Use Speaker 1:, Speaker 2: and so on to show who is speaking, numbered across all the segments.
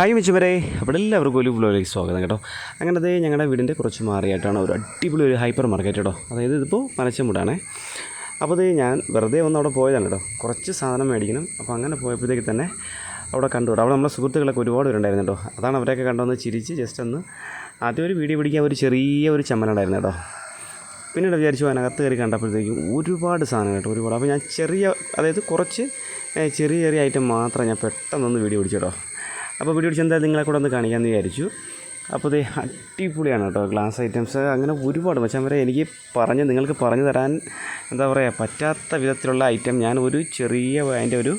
Speaker 1: Hi മിച്ചവരെ അവിടെ എല്ലാവർക്കും ഒരു വ്ലോഗിലേക്ക് സ്വാഗതം കേട്ടോ. അങ്ങനെ ഞങ്ങളുടെ വീടിന്റെ കുറച്ച് മാറിയായിട്ടാണ് ഒരു അടിപൊളി ഒരു ഹൈപ്പർ മാർക്കറ്റ് കേട്ടോ. അതായത് ഇതിപ്പോൾ പനച്ചമുടാണേ. അപ്പോൾ ഇത് ഞാൻ വെറുതെ ഒന്ന് അവിടെ പോയതാണ് കേട്ടോ. കുറച്ച് സാധനം മേടിക്കണം. അപ്പോൾ അങ്ങനെ പോയപ്പോഴത്തേക്ക് തന്നെ അവിടെ കണ്ടു. അവിടെ നമ്മളെ സുഹൃത്തുക്കളൊക്കെ ഒരുപാട് പേരുണ്ടായിരുന്നു കേട്ടോ. അതാണ് അവരെയൊക്കെ കണ്ടുവന്ന് ചിരിച്ച് ജസ്റ്റ് ഒന്ന് ആദ്യം ഒരു വീഡിയോ പിടിക്കാൻ ഒരു ചെറിയ ഒരു ചമ്മലുണ്ടായിരുന്നു കേട്ടോ. പിന്നീട് വിചാരിച്ചു അതിനകത്ത് കയറി കണ്ടപ്പോഴത്തേക്കും ഒരുപാട് സാധനം കേട്ടോ ഒരുപാട്. അപ്പോൾ ഞാൻ ചെറിയ അതായത് കുറച്ച് ചെറിയ ചെറിയ ഐറ്റം മാത്രം ഞാൻ പെട്ടെന്നൊന്ന് വീഡിയോ പിടിച്ചു കേട്ടോ. അപ്പോൾ വീഡിയോ പിടിച്ച് എന്തായാലും നിങ്ങളെ കൂടെ ഒന്ന് കാണിക്കാമെന്ന് വിചാരിച്ചു. അപ്പോൾ ഇത് അടിപൊളിയാണ് കേട്ടോ ഗ്ലാസ് ഐറ്റംസ് അങ്ങനെ ഒരുപാട് മച്ചാൻ വരെ എനിക്ക് പറഞ്ഞ് നിങ്ങൾക്ക് പറഞ്ഞു തരാൻ എന്താ പറയുക പറ്റാത്ത വിധത്തിലുള്ള ഐറ്റം ഞാൻ ഒരു ചെറിയ അതിന്റെ ഒരു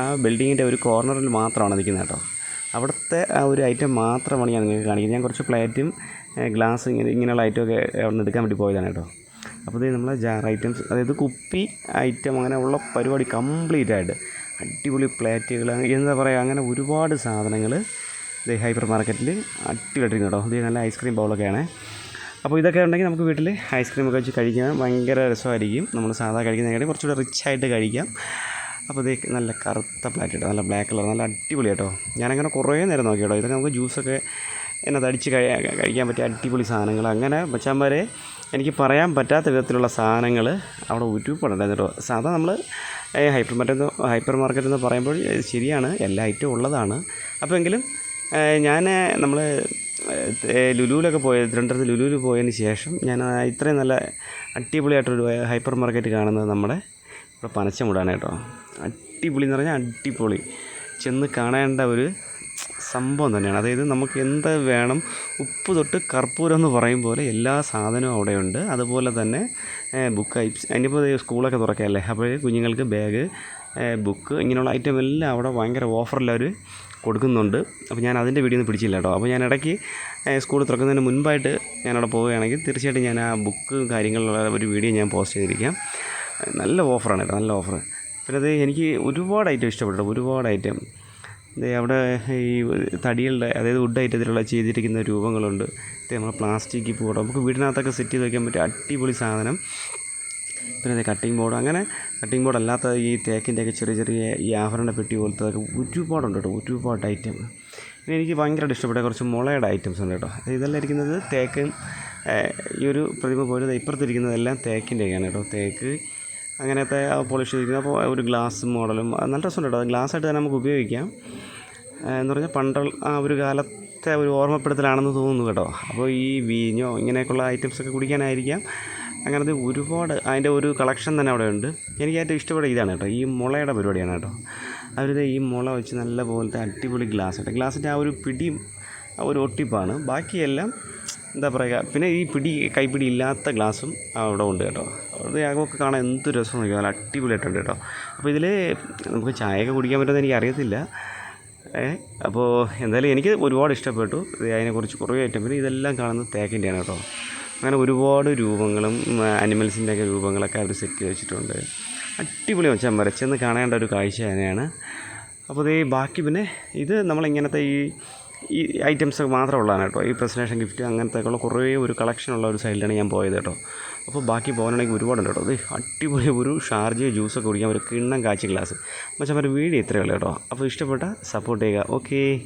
Speaker 1: ആ ബിൽഡിങ്ങിന്റെ ഒരു കോർണറിൽ മാത്രമാണ് നിൽക്കുന്നത് കേട്ടോ. അവിടുത്തെ ആ ഒരു ഐറ്റം മാത്രമാണ് ഞാൻ നിങ്ങൾക്ക് കാണിക്കുന്നത്. ഞാൻ കുറച്ച് പ്ലേറ്റും ഗ്ലാസ് ഇങ്ങനെ ഇങ്ങനെയുള്ള ഐറ്റമൊക്കെ അവിടെ നിന്ന് എടുക്കാൻ വേണ്ടി പോയതാണ് കേട്ടോ. അപ്പോൾ ഇത് നമ്മളെ ജാർ ഐറ്റംസ് അതായത് കുപ്പി ഐറ്റം അങ്ങനെയുള്ള പരിപാടി കംപ്ലീറ്റ് ആയിട്ട് അടിപൊളി പ്ലേറ്റുകൾ എന്താ പറയുക അങ്ങനെ ഒരുപാട് സാധനങ്ങൾ ഇത് ഹൈപ്പർ മാർക്കറ്റിൽ അടിപൊളിയായിട്ടിരിക്കും കേട്ടോ. ഇത് നല്ല ഐസ്ക്രീം ബൗളൊക്കെയാണ്. അപ്പോൾ ഇതൊക്കെ ഉണ്ടെങ്കിൽ നമുക്ക് വീട്ടിൽ ഐസ്ക്രീം ഒക്കെ വെച്ച് കഴിക്കാൻ ഭയങ്കര രസമായിരിക്കും. നമ്മൾ സാധാ കഴിക്കുന്നതിനെക്കാട്ടി കുറച്ചുകൂടെ റിച്ച് ആയിട്ട് കഴിക്കാം. അപ്പോൾ ഇത് നല്ല കറുത്ത പ്ലാറ്റ് കേട്ടോ നല്ല ബ്ലാക്ക് കളർ നല്ല അടിപൊളി കേട്ടോ. ഞാനങ്ങനെ കുറേ നേരം നോക്കി കേട്ടോ. ഇതൊക്കെ നമുക്ക് ജ്യൂസൊക്കെ എന്നത് അടിച്ച് കഴി കഴിക്കാൻ പറ്റിയ അടിപൊളി സാധനങ്ങൾ. അങ്ങനെ മച്ചാന്മാരെ എനിക്ക് പറയാൻ പറ്റാത്ത വിധത്തിലുള്ള സാധനങ്ങൾ അവിടെ ഒരുപാടുണ്ടായിരുന്നു കേട്ടോ. സാധാ നമ്മൾ ഹൈപ്പർ മാർക്കറ്റ് ഹൈപ്പർ മാർക്കറ്റ് എന്ന് പറയുമ്പോൾ ശരിയാണ് എല്ലാ ഐറ്റവും ഉള്ളതാണ്. അപ്പോൾ എങ്കിലും ഞാൻ നമ്മൾ ലുലുവിലൊക്കെ പോയ തിരുവനന്തപുരത്ത് ലുലുവിൽ പോയതിന് ശേഷം ഞാൻ ഇത്രയും നല്ല അടിപൊളിയായിട്ടൊരു ഹൈപ്പർ മാർക്കറ്റ് കാണുന്നത് നമ്മുടെ ഇവിടെ പനച്ചമുടാണ് കേട്ടോ. അടിപൊളി എന്ന് പറഞ്ഞാൽ അടിപൊളി. ചെന്ന് കാണേണ്ട ഒരു സംഭവം തന്നെയാണ്. അതായത് നമുക്ക് എന്ത് വേണം? ഉപ്പ് തൊട്ട് കർപ്പൂരം എന്ന് പറയും പോലെ എല്ലാ സാധനവും അവിടെയുണ്ട്. അതുപോലെ തന്നെ ബുക്ക് ഐപ്സ് അതിനിപ്പോൾ സ്കൂളൊക്കെ തുറക്കുകയല്ലേ അപ്പോൾ കുഞ്ഞുങ്ങൾക്ക് ബാഗ് ബുക്ക് ഇങ്ങനെയുള്ള ഐറ്റം എല്ലാം അവിടെ ഭയങ്കര ഓഫറിൽ അവർ കൊടുക്കുന്നുണ്ട്. അപ്പോൾ ഞാൻ അതിന്റെ വീഡിയോ ഒന്നും പിടിച്ചില്ല കേട്ടോ. അപ്പോൾ ഞാൻ ഇടയ്ക്ക് സ്കൂൾ തുറക്കുന്നതിന് മുൻപായിട്ട് ഞാനവിടെ പോവുകയാണെങ്കിൽ തീർച്ചയായിട്ടും ഞാൻ ആ ബുക്ക് കാര്യങ്ങളുള്ള ഒരു വീഡിയോ ഞാൻ പോസ്റ്റ് ചെയ്തിരിക്കാം. നല്ല ഓഫറാണ് കേട്ടോ. നല്ല ഓഫർ പിന്നെ അത് എനിക്ക് ഒരുപാട് ഐറ്റം ഇഷ്ടപ്പെട്ടു ഒരുപാട് ഐറ്റം അവിടെ ഈ തടികളുടെ അതായത് വുഡ് ഐറ്റത്തിലുള്ള ചെയ്തിരിക്കുന്ന രൂപങ്ങളുണ്ട്. നമ്മൾ പ്ലാസ്റ്റിക് ബോർഡ് നമുക്ക് വീടിനകത്തൊക്കെ സെറ്റ് ചെയ്ത് വയ്ക്കാൻ പറ്റിയ അടിപൊളി സാധനം. പിന്നെ കട്ടിംഗ് ബോർഡ് അങ്ങനെ കട്ടിംഗ് ബോർഡ് അല്ലാത്ത ഈ തേക്കിന്റെയൊക്കെ ചെറിയ ചെറിയ ഈ ആഭരണ പെട്ടി പോലത്തതൊക്കെ ഒരുപാടുണ്ട് കേട്ടോ. ഒരുപാട് ഐറ്റം പിന്നെ എനിക്ക് ഭയങ്കരമായിട്ട് ഇഷ്ടപ്പെട്ട കുറച്ച് മുളയുടെ ഐറ്റംസ് ഉണ്ട് കേട്ടോ. ഇതെല്ലാം ഇരിക്കുന്നത് തേക്കും ഈ ഒരു പ്രതിമ പോലെ ഇപ്പുറത്തിരിക്കുന്നതെല്ലാം തേക്കിന്റെയൊക്കെയാണ് കേട്ടോ. തേക്ക് അങ്ങനത്തെ പോളിഷ് ചെയ്തിരിക്കുന്നത് അപ്പോൾ ഒരു ഗ്ലാസ് മോഡലും നല്ല രസമുണ്ട് കേട്ടോ. ഗ്ലാസ് ആയിട്ട് തന്നെ നമുക്ക് ഉപയോഗിക്കാം. എന്ന് പറഞ്ഞാൽ പണ്ട് ആ ഒരു കാലത്തെ ഒരു ഓർമ്മപ്പെടുത്തലാണെന്ന് തോന്നുന്നു കേട്ടോ. അപ്പോൾ ഈ വീഞ്ഞോ ഇങ്ങനെയൊക്കെയുള്ള ഐറ്റംസൊക്കെ കുടിക്കാനായിരിക്കാം. അങ്ങനത്തെ ഒരുപാട് അതിന്റെ ഒരു കളക്ഷൻ തന്നെ അവിടെ ഉണ്ട്. എനിക്ക് ഏറ്റവും ഇഷ്ടപ്പെട്ട ഇതാണ് കേട്ടോ. ഈ മുളയുടെ പരിപാടിയാണ് കേട്ടോ. അവരിത് ഈ മുള വെച്ച് നല്ല പോലത്തെ അടിപൊളി ഗ്ലാസ് കേട്ടോ ഗ്ലാസിന്റെ ആ ഒരു പിടിയും ഒരു ഒട്ടിപ്പാണ്. ബാക്കിയെല്ലാം എന്താ പറയുക പിന്നെ ഈ പിടി കൈപ്പിടി ഇല്ലാത്ത ഗ്ലാസും അവിടെ ഉണ്ട് കേട്ടോ. അത് യാഗമൊക്കെ കാണാൻ എന്ത് രസം നോക്കിയാൽ നല്ല അടിപൊളിയായിട്ടുണ്ട് കേട്ടോ. അപ്പോൾ ഇതിൽ നമുക്ക് ചായയൊക്കെ കുടിക്കാൻ പറ്റുമെന്ന് എനിക്ക് അറിയത്തില്ല. ഏ അപ്പോൾ എന്തായാലും എനിക്ക് ഒരുപാട് ഇഷ്ടപ്പെട്ടു. അതിനെക്കുറിച്ച് കുറേ ഐറ്റം പിന്നെ ഇതെല്ലാം കാണുന്നത് തേക്കിന്റെയാണ് കേട്ടോ. അങ്ങനെ ഒരുപാട് രൂപങ്ങളും അനിമൽസിന്റെ ഒക്കെ രൂപങ്ങളൊക്കെ അവർ സെറ്റ് വെച്ചിട്ടുണ്ട്. അടിപൊളി വെച്ചാൽ വരച്ചെന്ന് കാണേണ്ട ഒരു കാഴ്ച തന്നെയാണ്. അപ്പോൾ ഇത് ബാക്കി പിന്നെ ഇത് നമ്മളിങ്ങനത്തെ ഈ ഈ ഐറ്റംസ് മാത്രമേ ഉള്ളതാണ് കേട്ടോ. ഈ പ്രസന്റേഷൻ ഗിഫ്റ്റ് അങ്ങനത്തേക്കുള്ള കുറേ ഒരു കളക്ഷനുള്ള ഒരു സൈഡിലാണ് ഞാൻ പോയത് കേട്ടോ. അപ്പോൾ ബാക്കി പോകാനാണെങ്കിൽ ഒരുപാടുണ്ട് കേട്ടോ. അത് അടിപൊളി ഒരു ഷാർജ് ജ്യൂസൊക്കെ കുടിക്കാൻ ഒരു കിണ്ണം കാച്ചി ഗ്ലാസ് പക്ഷേ അവർ വീഡിയോ ഇത്രയേ ഉള്ളൂ കേട്ടോ. അപ്പോൾ ഇഷ്ടപ്പെട്ട സപ്പോർട്ട് ചെയ്യുക. ഓക്കേ